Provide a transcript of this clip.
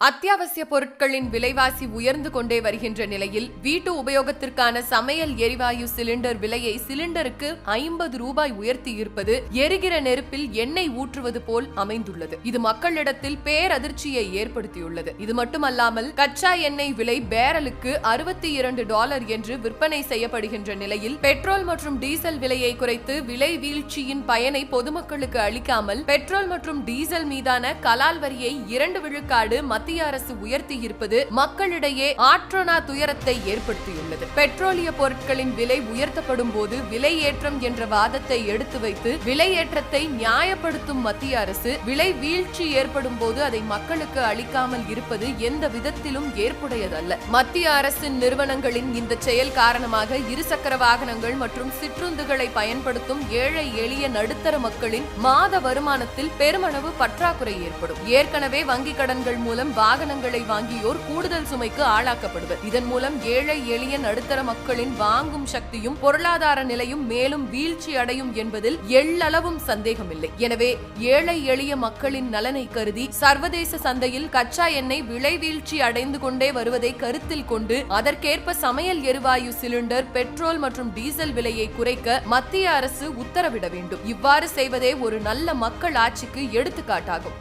அத்தியாவசிய பொருட்களின் விலைவாசி உயர்ந்து கொண்டே வருகின்ற நிலையில் வீட்டு உபயோகத்திற்கான சமையல் எரிவாயு சிலிண்டர் விலையை சிலிண்டருக்கு ஐம்பது ரூபாய் உயர்த்தி இருப்பது எரிகிற நெருப்பில் எண்ணெய் ஊற்றுவது போல் அமைந்துள்ளது. இது மக்களிடத்தில் பேரதிர்ச்சியை ஏற்படுத்தியுள்ளது. இது மட்டுமல்லாமல் கச்சா எண்ணெய் விலை பேரலுக்கு அறுபத்தி இரண்டு டாலர் என்று விற்பனை செய்யப்படுகின்ற நிலையில் பெட்ரோல் மற்றும் டீசல் விலையை குறைத்து விலை வீழ்ச்சியின் பயனை பொதுமக்களுக்கு அளிக்காமல் பெட்ரோல் மற்றும் டீசல் மீதான கலால் வரியை இரண்டு விழுக்காடு மத்திய அரசு உயர்த்தி இருப்பது மக்களிடையே ஆற்றனா துயரத்தை ஏற்படுத்தியுள்ளது. பெட்ரோலிய பொருட்களின் விலை உயர்த்தப்படும் போது விலை ஏற்றம் என்ற வாதத்தை எடுத்து வைத்து விலை ஏற்றத்தை நியாயப்படுத்தும் மத்திய அரசு விலை வீழ்ச்சி ஏற்படும் போது அதை மக்களுக்கு அளிக்காமல் இருப்பது எந்த விதத்திலும் ஏற்புடையதல்ல. மத்திய அரசின் நிறுவனங்களின் இந்த செயல் காரணமாக இருசக்கர வாகனங்கள் மற்றும் சிற்றுந்துகளை பயன்படுத்தும் ஏழை எளிய நடுத்தர மக்களின் மாத வருமானத்தில் பெருமளவு பற்றாக்குறை ஏற்படும். ஏற்கனவே வங்கிக் கடன்கள் மூலம் வாகனங்களை வாங்கியோர் கூடுதல் சுமைக்கு ஆளாக்கப்படுவர். இதன் மூலம் ஏழை எளிய நடுத்தர மக்களின் வாங்கும் சக்தியும் பொருளாதார நிலையும் மேலும் வீழ்ச்சி அடையும் என்பதில் எள்ளளவும் சந்தேகமில்லை. எனவே ஏழை எளிய மக்களின் நலனை கருதி சர்வதேச சந்தையில் கச்சா எண்ணெய் விலை வீழ்ச்சி அடைந்து கொண்டே வருவதை கருத்தில் கொண்டு அதற்கேற்ப சமையல் எரிவாயு சிலிண்டர் பெட்ரோல் மற்றும் டீசல் விலையை குறைக்க மத்திய அரசு உத்தரவிட வேண்டும். இவ்வாறு செய்வதே ஒரு நல்ல மக்கள் ஆட்சிக்கு எடுத்துக்காட்டாகும்.